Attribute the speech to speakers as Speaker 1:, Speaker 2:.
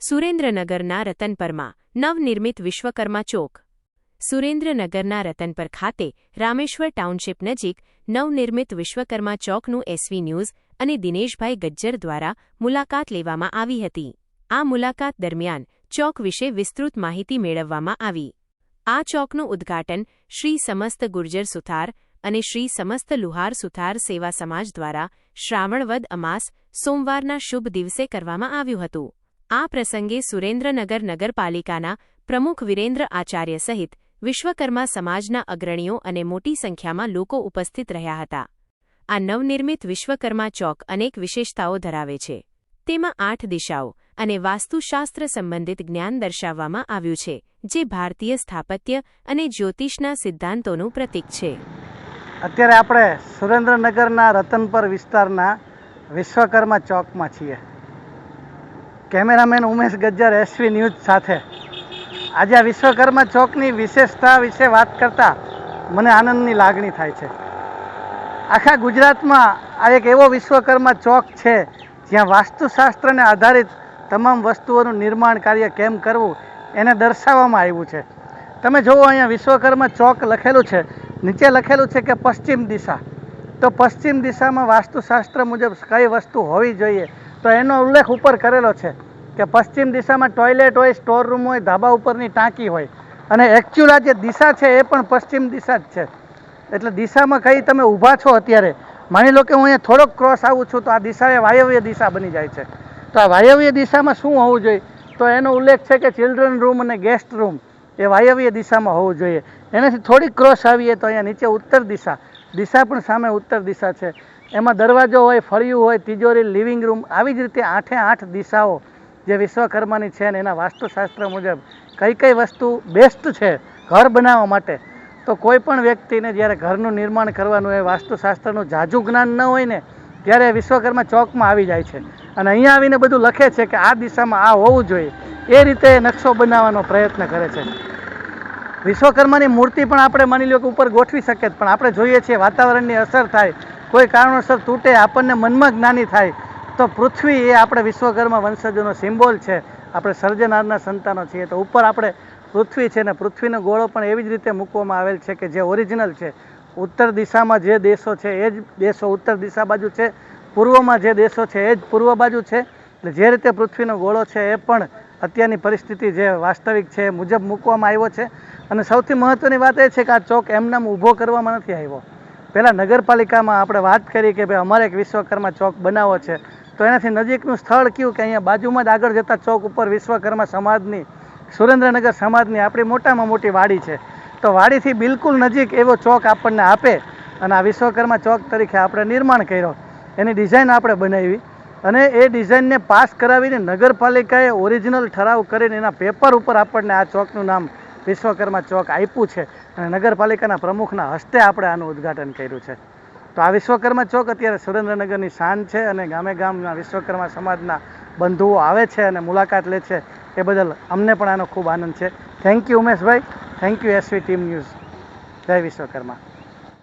Speaker 1: સુરેન્દ્રનગરના રતનપરમાં નવનિર્મિત વિશ્વકર્મા ચોક. સુરેન્દ્રનગરના રતનપર ખાતે રામેશ્વર ટાઉનશીપ નજીક નવનિર્મિત વિશ્વકર્મા ચોકનું એસવી ન્યૂઝ અને દિનેશભાઈ ગજ્જર દ્વારા મુલાકાત લેવામાં આવી હતી. આ મુલાકાત દરમિયાન ચોક વિશે વિસ્તૃત માહિતી મેળવવામાં આવી. આ ચોકનું ઉદ્ઘાટન શ્રી સમસ્ત ગુર્જર સુથાર અને શ્રી સમસ્ત લુહાર સુથાર સેવા સમાજ દ્વારા શ્રાવણવદ અમાસ સોમવારના શુભ દિવસે કરવામાં આવ્યું હતું. આ પ્રસંગે સુરેન્દ્રનગર નગરપાલિકાના પ્રમુખ વિરેન્દ્ર આચાર્ય સહિત વિશ્વકર્મા સમાજના અગ્રણીઓ અને મોટી સંખ્યામાં લોકો ઉપસ્થિત રહ્યા હતા. આ નવનિર્મિત વિશ્વકર્મા ચોક અનેક વિશેષતાઓ ધરાવે છે. તેમાં આઠ દિશાઓ અને વાસ્તુશાસ્ત્ર સંબંધિત જ્ઞાન દર્શાવવામાં આવ્યું છે, જે ભારતીય સ્થાપત્ય અને જ્યોતિષના સિદ્ધાંતોનું પ્રતીક છે.
Speaker 2: અત્યારે આપણે સુરેન્દ્રનગરના રતનપર વિસ્તારના વિશ્વકર્મા ચોકમાં છીએ. Cameraman Umesh Gajjar SV news સાથે. આજે આ વિશ્વકર્મા ચોકની વિશેષતા વિશે વાત કરતાં મને આનંદની લાગણી થાય છે. આખા ગુજરાતમાં આ એક એવો વિશ્વકર્મા ચોક છે, જ્યાં વાસ્તુશાસ્ત્રને આધારિત તમામ વસ્તુઓનું નિર્માણ કાર્ય કેમ કરવું એને દર્શાવવામાં આવ્યું છે. તમે જુઓ અહીંયા વિશ્વકર્મા ચોક લખેલું છે. નીચે લખેલું છે કે પશ્ચિમ દિશા. તો પશ્ચિમ દિશામાં વાસ્તુશાસ્ત્ર મુજબ કઈ વસ્તુ હોવી જોઈએ? તો એનો ઉલ્લેખ ઉપર કરેલો છે કે પશ્ચિમ દિશામાં ટોયલેટ હોય સ્ટોર રૂમ હોય, ધાબા ઉપરની ટાંકી હોય. અને એકચ્યુઅલ આ જે દિશા છે એ પણ પશ્ચિમ દિશા જ છે. એટલે દિશામાં કઈ તમે ઊભા છો અત્યારે, માની લો કે હું અહીંયા થોડોક ક્રોસ આવું છું, તો આ દિશા એ વાયવ્ય દિશા બની જાય છે. તો આ વાયવ્ય દિશામાં શું હોવું જોઈએ? તો એનો ઉલ્લેખ છે કે ચિલ્ડ્રન રૂમ અને ગેસ્ટ રૂમ એ વાયવ્ય દિશામાં હોવું જોઈએ. એનાથી થોડીક ક્રોસ આવીએ તો અહીંયા નીચે ઉત્તર દિશા દિશા પણ સામે ઉત્તર દિશા છે. એમાં દરવાજો હોય, ફળિયું હોય, તિજોરી, લિવિંગ રૂમ, આવી જ રીતે આઠે આઠ દિશાઓ જે વિશ્વકર્માની છે ને એના વાસ્તુશાસ્ત્ર મુજબ કઈ કઈ વસ્તુ બેસ્ટ છે ઘર બનાવવા માટે, તો કોઈ પણ વ્યક્તિને જ્યારે ઘરનું નિર્માણ કરવાનું હોય, વાસ્તુશાસ્ત્રનું જાજુ જ્ઞાન ન હોય ને, ત્યારે વિશ્વકર્મા ચોકમાં આવી જાય છે. અને અહીંયા આવીને બધું લખે છે કે આ દિશામાં આ હોવું જોઈએ. એ રીતે નકશો બનાવવાનો પ્રયત્ન કરે છે. વિશ્વકર્માની મૂર્તિ પણ આપણે માની લો કે ઉપર ગોઠવી શકીએ પણ આપણે જોઈએ છીએ વાતાવરણની અસર થાય કોઈ કારણોસર તૂટે, આપણને મનમાં જ્ઞાની થાય, તો પૃથ્વી એ આપણે વિશ્વકર્મા વંશજોનો સિમ્બોલ છે. આપણે સર્જનારના સંતાનો છીએ. તો ઉપર આપણે પૃથ્વી છે ને પૃથ્વીનો ગોળો પણ એવી જ રીતે મૂકવામાં આવેલ છે કે જે ઓરિજિનલ છે. ઉત્તર દિશામાં જે દેશો છે એ જ દેશો ઉત્તર દિશા બાજુ છે. પૂર્વમાં જે દેશો છે એ જ પૂર્વ બાજુ છે. એટલે જે રીતે પૃથ્વીનો ગોળો છે એ પણ અત્યારની પરિસ્થિતિ જે વાસ્તવિક છે મુજબ મૂકવામાં આવ્યો છે. અને સૌથી મહત્ત્વની વાત એ છે કે આ ચોક એમનામ ઊભો કરવામાં નથી આવ્યો. પહેલાં નગરપાલિકામાં આપણે વાત કરી કે ભાઈ અમારે એક વિશ્વકર્મા ચોક બનાવવો છે. તો એનાથી નજીકનું સ્થળ કયું કે અહીંયા બાજુમાં જ આગળ જતા ચોક ઉપર વિશ્વકર્મા સમાજની, સુરેન્દ્રનગર સમાજની આપણી મોટામાં મોટી વાડી છે. તો વાડીથી બિલકુલ નજીક એવો ચોક આપણને આપે અને આ વિશ્વકર્મા ચોક તરીકે આપણે નિર્માણ કર્યો. એની ડિઝાઇન આપણે બનાવી અને એ ડિઝાઇનને પાસ કરાવીને નગરપાલિકાએ ઓરિજિનલ ઠરાવ કરીને એના પેપર ઉપર આપણને આ ચોકનું નામ વિશ્વકર્મા ચોક આપ્યું છે અને નગરપાલિકાના પ્રમુખના હસ્તે આપણે આનું ઉદ્ઘાટન કર્યું છે. તો આ વિશ્વકર્મા ચોક અત્યારે સુરેન્દ્રનગરની શાન છે અને ગામે ગામના વિશ્વકર્મા સમાજના બંધુઓ આવે છે અને મુલાકાત લે છે એ બદલ અમને પણ આનો ખૂબ આનંદ છે. Thank you Umeshbhai. Thank you SV team news Jai Vishwakarma.